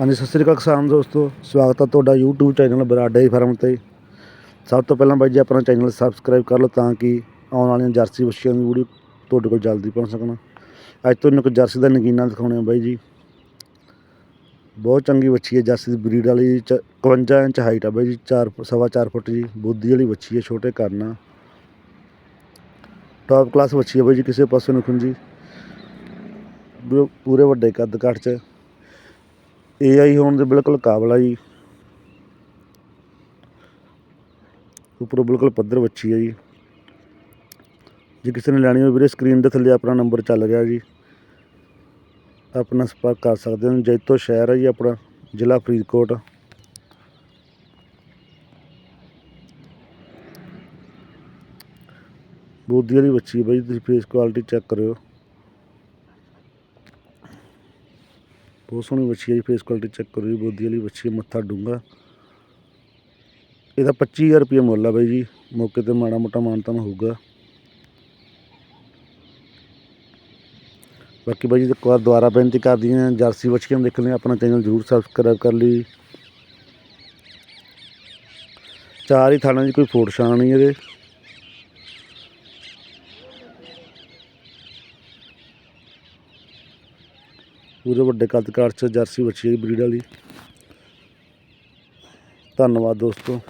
ਹਾਂਜੀ, ਸਤਿ ਸ੍ਰੀ ਅਕਾਲ ਕਿਸਾਨ ਦੋਸਤੋ। ਸਵਾਗਤ ਹੈ ਤੁਹਾਡਾ YouTube ਚੈਨਲ ਬਰਾਡੇ ਫਾਰਮ ਤੇ। ਸਭ ਤੋਂ ਪਹਿਲਾਂ ਬਾਈ ਜੀ, ਆਪਣਾ ਚੈਨਲ ਸਬਸਕ੍ਰਾਈਬ ਕਰ ਲਓ ਤਾਂ ਕਿ ਆਉਣ ਵਾਲੀਆਂ ਜਰਸੀ ਵੱਛੀਆਂ ਦੀ ਵੀਡੀਓ ਤੁਹਾਡੇ ਕੋਲ ਜਲਦੀ ਪਹੁੰਚ ਸਕਣ। ਅੱਜ ਤੁਹਾਨੂੰ ਇੱਕ ਜਰਸੀ ਦਾ ਨਗੀਨਾ ਦਿਖਾਉਣੇ ਆ ਬਾਈ ਜੀ। ਬਹੁਤ ਚੰਗੀ ਵੱਛੀ ਹੈ ਜਰਸੀ ਦੀ, ਬਰੀਡ ਵਾਲੀ ਚ- 51 ਇੰਚ ਹਾਈਟ ਆ ਬਾਈ ਜੀ 4 ਸਵਾ 4 ਫੁੱਟ ਜੀ। ਬੋਦੀ ਵਾਲੀ ਵੱਛੀ ਹੈ ਛੋਟੇ ਕਰਨਾ ਟੌਪ ਕਲਾਸ ਵੱਛੀ ਹੈ ਬਾਈ ਜੀ, ਕਿਸੇ ਪਾਸੇ ਨੂੰ ਖੁੰਜੀ ਪੂਰੇ- ਵੱਡੇ ਕੱਦ ਕਾਠ ਚ। ਏਆਈ ਹੋਣ ਦੇ ਬਿਲਕੁਲ ਕਾਬਲ ਆ ਜੀ। ਉੱਪਰੋਂ ਬਿਲਕੁਲ ਪੱਧਰ ਵੱਛੀ ਹੈ ਜੀ। ਜੇ ਕਿਸੇ ਨੇ ਲੈਣੀ ਹੋਵੇ ਵੀਰੇ ਸਕਰੀਨ ਦੇ ਥੱਲੇ ਆਪਣਾ ਨੰਬਰ ਚੱਲ ਰਿਹਾ ਜੀ। ਆਪਣਾ ਸੰਪਰਕ ਕਰ ਸਕਦੇ ਹੋ, ਜੈਤੋ ਸ਼ਹਿਰ ਹੈ ਜੀ ਆਪਣਾ, ਜ਼ਿਲ੍ਹਾ ਫਰੀਦਕੋਟ। ਬੋਦੀ ਵਾਲੀ ਵੱਛੀ ਹੈ ਬਾਈ, ਤੁਸੀਂ ਫੇਸ ਕੁਆਲਿਟੀ ਚੈੱਕ ਕਰਿਓ। ਬਹੁਤ ਸੋਹਣੀ ਵੱਛੀ ਹੈ ਜੀ ਫੇਸ ਕੁਆਲਿਟੀ ਚੈੱਕ ਕਰੋ ਜੀ ਬੋਦੀ ਵਾਲੀ ਵੱਛੀ ਹੈ, ਮੱਥਾ ਡੂੰਗਾ ਇਹਦਾ 25000 ਰੁਪਏ ਮੁੱਲ ਆ ਬਾਈ ਜੀ ਮੌਕੇ ਤੇ ਮਾੜਾ ਮੋਟਾ ਮਾਨਤਾਨ ਹੋਊਗਾ। ਬਾਕੀ ਬਾਈ ਜੀ ਇੱਕ ਵਾਰ ਦੁਬਾਰਾ ਬੇਨਤੀ ਕਰਦੀ ਹਾਂ ਜਰਸੀ ਵੱਛੀਆਂ ਦੇਖਣ ਲਈ ਆਪਣਾ ਚੈਨਲ ਜ਼ਰੂਰ ਸਬਸਕ੍ਰਾਈਬ ਕਰ ਲਈ। ਚਾਰ ਹੀ ਥਾਣਾ ਜੀ ਕੋਈ ਫੋਟ ਸ਼ਾਨ ਨਹੀਂ ਇਹਦੇ। ਪੂਰੇ ਵੱਡੇ ਕੱਦ ਕਾਠ ਚ ਜਰਸੀ ਵੱਛੀ ਹੈ ਬਰੀਡ ਵਾਲੀ। ਧੰਨਵਾਦ ਦੋਸਤੋ।